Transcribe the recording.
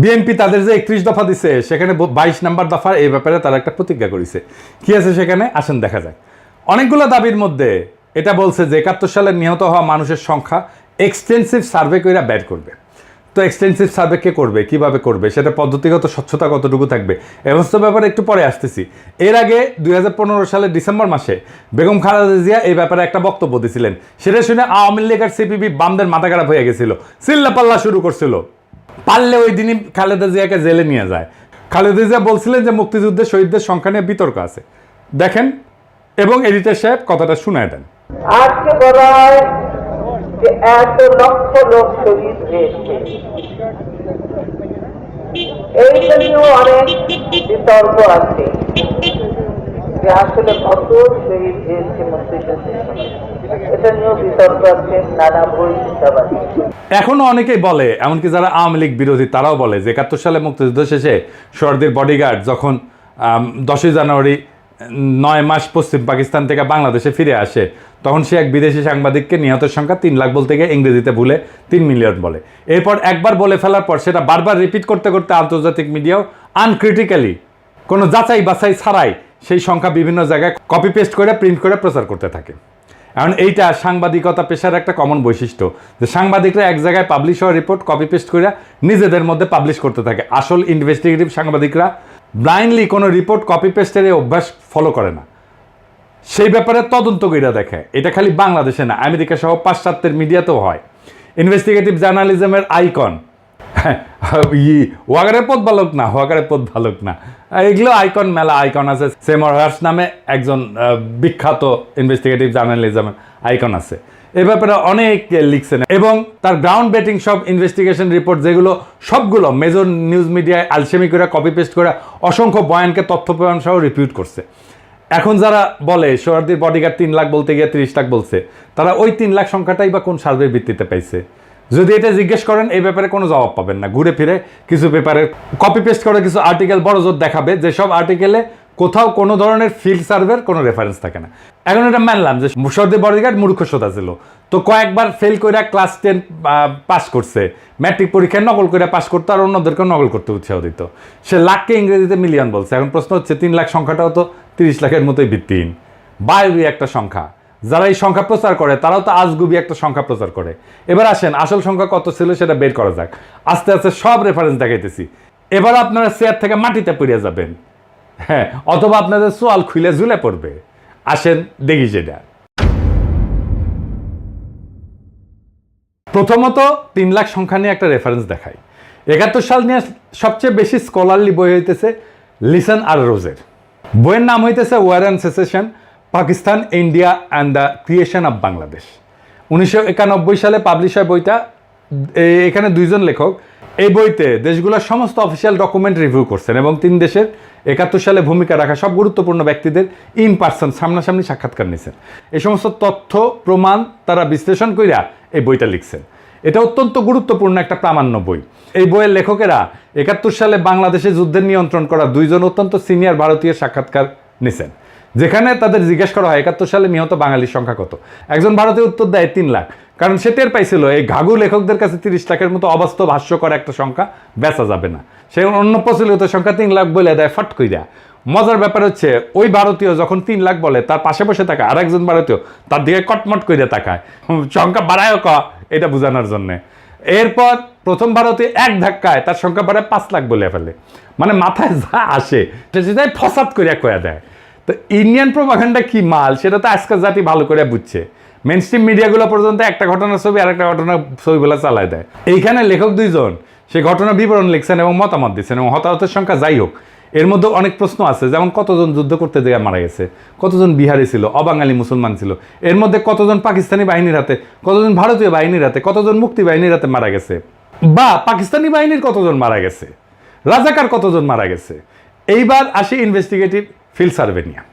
BNP তাদের যে একত্রিশ দফা দিছে, সেখানে বাইশ নাম্বার দফার এই ব্যাপারে তারা একটা প্রতিজ্ঞা করেছে। কি আছে সেখানে? আসেন, দেখা যাক। অনেকগুলো দাবির মধ্যে এটা বলছে যে একাত্তর সালে নিহত হওয়া মানুষের সংখ্যা এক্সটেন্সিভ সার্ভে কইরা ব্যাড করবে। তো এক্সটেন্সিভ সার্ভে কে করবে, কীভাবে করবে, সেটা পদ্ধতিগত স্বচ্ছতা কতটুকু থাকবে, এ সমস্ত ব্যাপারে একটু পরে আসতেছি। এর আগে দুই সালের ডিসেম্বর মাসে বেগম খালেদা জিয়া এই ব্যাপারে একটা বক্তব্য দিয়েছিলেন সেটা শুনে আওয়ামী লীগের সিপিবি বামদের মাথা খারাপ হয়ে গেছিল চিল্লা পাল্লা শুরু করছিল। পারলে ওই দিনই খালেদা জিয়াকে জেলে নিয়ে যায়। খালেদা জিয়া বলছিলেন যে মুক্তিযুদ্ধের শহীদদের সংখ্যা নিয়ে বিতর্ক আছে। দেখেন, এবং এডিটর সাহেব কথাটা শুনায় দেন। আজকে এত লক্ষ লোক শহীদ হয়েছে। এইটা নিয়েও অনেক বিতর্ক আছে। যে আসলে কত হয়েছে মুক্তিযুদ্ধের এটা নিয়েও বিতর্ক আছে, নানা বই এখনও অনেকেই বলে, এমনকি যারা আওয়ামী লীগ বিরোধী, তারাও বলে যে একাত্তর সালে মুক্তিযুদ্ধ শেষে সর্দির বডিগার্ড যখন দশই জানুয়ারি, নয় মাস পশ্চিম পাকিস্তান থেকে বাংলাদেশে ফিরে আসে, তখন সে এক বিদেশি সাংবাদিককে নিহতের সংখ্যা তিন লাখ বলতে গিয়ে ইংরেজিতে ভুলে তিন মিলিয়ন বলে। এরপর একবার বলে ফেলার পর সেটা বারবার রিপিট করতে করতে আন্তর্জাতিক মিডিয়াও আনক্রিটিক্যালি কোনো যাচাই বাছাই ছাড়াই সেই সংখ্যা বিভিন্ন জায়গায় কপি পেস্ট করে প্রিন্ট করে প্রচার করতে থাকে। এখন এইটা সাংবাদিকতা পেশার একটা কমন বৈশিষ্ট্য, যে সাংবাদিকরা এক জায়গায় পাবলিশ হওয়া রিপোর্ট কপি পেস্ট করে নিজেদের মধ্যে পাবলিশ করতে থাকে। আসল ইনভেস্টিগেটিভ সাংবাদিকরা ব্লাইন্ডলি কোনো রিপোর্ট কপি পেস্টের এই অভ্যাস ফলো করে না। সেই ব্যাপারে তদন্ত কইরা দেখে। এটা খালি বাংলাদেশে না, আমেরিকা সহ পাশ্চাত্যের মিডিয়াতেও হয়। ইনভেস্টিগেটিভ জার্নালিজমের আইকন ই ওয়াগারের পথ বালক না ওয়াগারের পথ বালক না। এগুলো আইকন মেলা, আইকন আছে। সেমর হার্স নামে একজন বিখ্যাত ইনভেস্টিগেটিভ জার্নালিজমের আইকন আছে। এ ব্যাপারে অনেক লিখছেন। এবং তার গ্রাউন্ড বেটিং সব ইনভেস্টিগেশন রিপোর্ট যেগুলো, সবগুলো মেজর নিউজ মিডিয়ায় আলসেমি করে কপি পেস্ট করে, অসংখ্য বয়ানকে তথ্য প্রমাণ সহ রিপিউট করছে। এখন যারা বলে সোহার্দির বডিগার্ড তিন লাখ বলতে গিয়ে তিরিশ লাখ বলছে, তারা ওই তিন লাখ সংখ্যাটাই বা কোন সার্ভের ভিত্তিতে পাইছে? যদি এটা জিজ্ঞেস করেন, এই ব্যাপারে কোনো জবাব পাবেন না। ঘুরে ফিরে কিছু পেপারে কপি পেস্ট করে কিছু আর্টিকেল বড় জোর দেখাবে যেসব আর্টিকেলে কোথাও কোনো ধরনের ফিল্ড সার্ভের কোনো রেফারেন্স থাকে না। এখন এটা মানলাম যে মুশর্দি বডিগার্ড মূর্খ শ্রোতা ছিল। তো কয়েকবার ফেল করে ক্লাস টেন পাস করছে। ম্যাট্রিক পরীক্ষায় নকল করে পাস করতো আর অন্যদেরকেও নকল করতে উৎসাহ দিত। সে লাখকে ইংরেজিতে মিলিয়ন বলছে। এখন প্রশ্ন হচ্ছে, তিন লাখ সংখ্যাটাও তো তিরিশ লাখের মতোই ভিত্তিহীন। বায়ুবি একটা সংখ্যা। যারা এই সংখ্যা প্রচার করে, তারাও তো আজগুবি একটা সংখ্যা প্রচার করে। এবার আসেন, আসল সংখ্যা কত ছিল সেটা বের করা যাক। আস্তে আস্তে সব রেফারেন্স দেখাইতেছি। এবার আপনারা চেয়ার থেকে মাটিতে পড়িয়ে যাবেন। হ্যাঁ অথবা আপনাদের সোয়াল খুলে ঝুলে পড়বে। আসেন, দেখি সেটা। প্রথমত তিন লাখ সংখ্যা নিয়ে একটা রেফারেন্স দেখাই। একাত্তর সাল নিয়ে সবচেয়ে বেশি স্কলারলি বই হইতেছে লিসন আর রোজের বইয়ের নাম হইতেছে war and secession Pakistan, India and the creation of Bangladesh উনিশশো একানব্বই সালে পাবলিশ হয় বইটা। এখানে দুইজন লেখক। এই বইতে দেশগুলোর সমস্ত অফিসিয়াল ডকুমেন্ট রিভিউ করছেন এবং তিন দেশের একাত্তর সালে ভূমিকা রাখা সব গুরুত্বপূর্ণ ব্যক্তিদের ইন পার্সন সামনাসামনি সাক্ষাৎকার নিয়েছেন। এই সমস্ত তথ্য, প্রমাণ তারা বিশ্লেষণ কইরা এই বইটা লিখছেন। এটা অত্যন্ত গুরুত্বপূর্ণ একটা প্রামাণ্য বই। এই বইয়ের লেখকেরা একাত্তর সালে বাংলাদেশে যুদ্ধের নিয়ন্ত্রণ করা দুইজন অত্যন্ত সিনিয়র ভারতীয় সাক্ষাৎকার নিছেন। যেখানে তাদের জিজ্ঞেস করা হয়, একাত্তর সালে নিহত বাঙালির সংখ্যা কত? একজন ভারতীয় উত্তর দেয় তিন লাখ। কারণ সে টের পাইছিল, এই ঘাঘু লেখকদের কাছে তিরিশ লাখের মতো অবাস্তব, হাস্যকর একটা সংখ্যা বেচা যাবে না। সে অন্য প্রচলিত সংখ্যা তিন লাখ বলে দেয়, ফট কইরা। মজার ব্যাপার হচ্ছে, ওই ভারতীয় যখন তিন লাখ বলে, তার পাশে বসে থাকা আর একজন ভারতীয় তার দিকে কটমট করে তাকায়। সংখ্যা বাড়ায় ক, এটা বোঝানোর জন্যে। এরপর প্রথম ভারতে এক ধাক্কায় তার সংখ্যা বাড়ায় পাঁচ লাখ বলে ফেলে। মানে মাথায় যা আসে সেটাই ফসাদ করিয়া কয়া দেয়। তো ইন্ডিয়ান প্রোপাগান্ডা কি মাল? সেটা তো আজকাল জাতি ভালো করে বুঝছে। মেন স্ট্রিম মিডিয়াগুলো পর্যন্ত একটা ঘটনার ছবি আর একটা ঘটনার ছবিগুলো চালায় দেয়। এইখানে লেখক দুইজন, সে ঘটনা বিবরণ লিখছেন এবং মতামত দিচ্ছেন এবং হতাহতের সংখ্যা যাই হোক, এর মধ্যে অনেক প্রশ্ন আছে। যেমন কতজন যুদ্ধ করতে গিয়ে মারা গেছে? কতজন বিহারি ছিল? অবাঙালি মুসলমান ছিল? এর মধ্যে কতজন পাকিস্তানি বাহিনীর হাতে, কতজন ভারতীয় বাহিনীর হাতে, কতজন মুক্তি বাহিনীর হাতে মারা গেছে? বা পাকিস্তানি বাহিনীর কতজন মারা গেছে? রাজাকার কতজন মারা গেছে? এইবার আসি ইনভেস্টিগেটিভ ফিল্ড সার্ভে নিয়ে